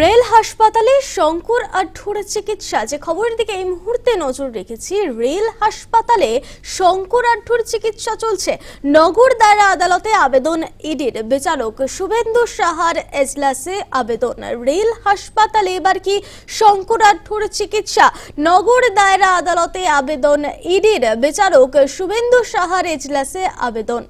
Rail হাসপাতালে শঙ্কর আঢ্যুর চিকিৎসা। যে খবরের দিকে এই মুহূর্তে নজর রেখেছি, রেল হাসপাতালে শঙ্কর আঢ্যুর চিকিৎসা চলছে। নগর দায়রা আদালতে আবেদন ইডির। বিচারক শুভেন্দু সাহার এজলাসে আবেদন। রেল হাসপাতালে এবার কি শঙ্কর আঢ্যুর চিকিৎসা? নগর দায়রা আদালতে আবেদন ইডির। বিচারক শুভেন্দু সাহার এজলাসে আবেদন।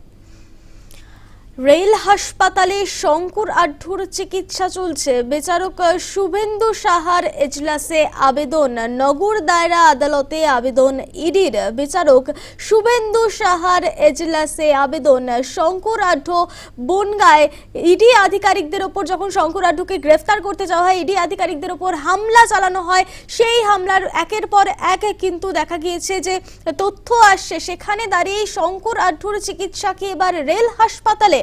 রেল হাসপাতালে শঙ্কর আঢ্যুর চিকিৎসা চলছে। বিচারক শুভেন্দু সাহার এজলাসে আবেদন। নগর দায়রা আদালতে আবেদন। ইডির বিচারক শুভেন্দু সাহার এজলাসে আবেদন। শঙ্কর আঢ্য বনগায়। ইডি আধিকারিকদের ওপর যখন শঙ্কর আঢ্যকে গ্রেফতার করতে যাওয়া হয়, ইডি আধিকারিকদের ওপর হামলা চালানো হয়, সেই হামলার একের পর এক কিন্তু দেখা গিয়েছে যে তথ্য আসছে। সেখানে দাঁড়িয়ে শঙ্কর আঢ্যুর চিকিৎসা কি এবার রেল হাসপাতালে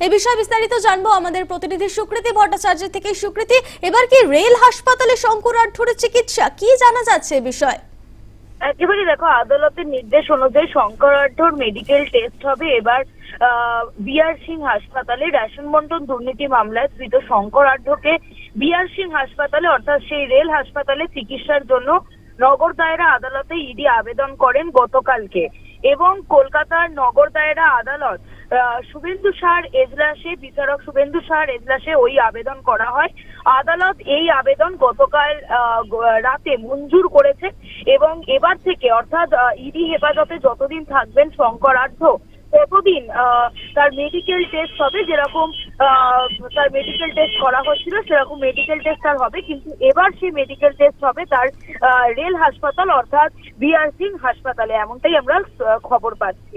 এ বিষয়ে বিস্তারিত জানব আমাদের প্রতিনিধি সুকৃতি ভট্টাচার্য থেকে। সুকৃতি, এবার কি রেল হাসপাতালে শঙ্কর আঢ্যুর চিকিৎসা? কি জানা যাচ্ছে বিষয়ে? একেবারে দেখো, আদালতের নির্দেশ অনুযায়ী শঙ্করাঢ্যর মেডিকেল টেস্ট হবে। এবার বিআর সিং হাসপাতালে রেশন বন্টন দুর্নীতি মামলায় ধৃত শঙ্করাঢ্যকে বিআর সিং হাসপাতালে, অর্থাৎ সেই রেল হাসপাতালে চিকিৎসার জন্য নগর দায়রা আদালতে ইডি আবেদন করেন গতকালকে। এবং কলকাতার নগর দায়রা আদালত শুভেন্দু সার এজলাসে, বিচারক শুভেন্দু সার এজলাসে ওই আবেদন করা হয়। আদালত এই আবেদন গতকাল রাতে মঞ্জুর করেছে এবং এবার থেকে, অর্থাৎ ইডি হেফাজতে যতদিন থাকবেন শঙ্করার্ধ ততদিন তার মেডিকেল টেস্ট হবে যেরকম তার মেডিকেল টেস্ট করা হচ্ছিল সেরকম মেডিকেল টেস্ট তার হবে, কিন্তু এবার সেই মেডিকেল টেস্ট হবে তার রেল হাসপাতাল অর্থাৎ বিআর সিং হাসপাতালে, এমনটাই আমরা খবর পাচ্ছি।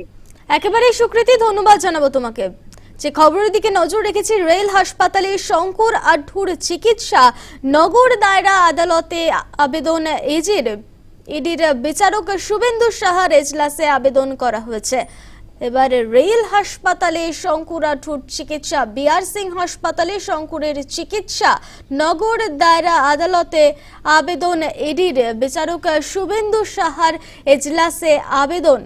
একেবারেই সুকৃতি, ধন্যবাদ জানাব তোমাকে। যে খবরের দিকে নজর রেখেছি, রেল হাসপাতালে শঙ্কর আঢ্যুর চিকিৎসা, নগর দায়রা আদালতে আবেদন এজির ইডির বিচারক শুভেন্দু সাহার এজলাসে আবেদন করা হয়েছে। এবারে রেল হাসপাতালে শঙ্কুরাঠুর চিকিৎসা, বিআর সিং হাসপাতালে শঙ্কুরের চিকিৎসা, নগর দায়রা আদালতে আবেদন, এডির বিচারক শুভেন্দু সাহার এজলাসে আবেদন।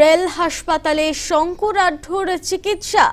রেল হাসপাতালে শঙ্কুরাঠুর চিকিৎসা।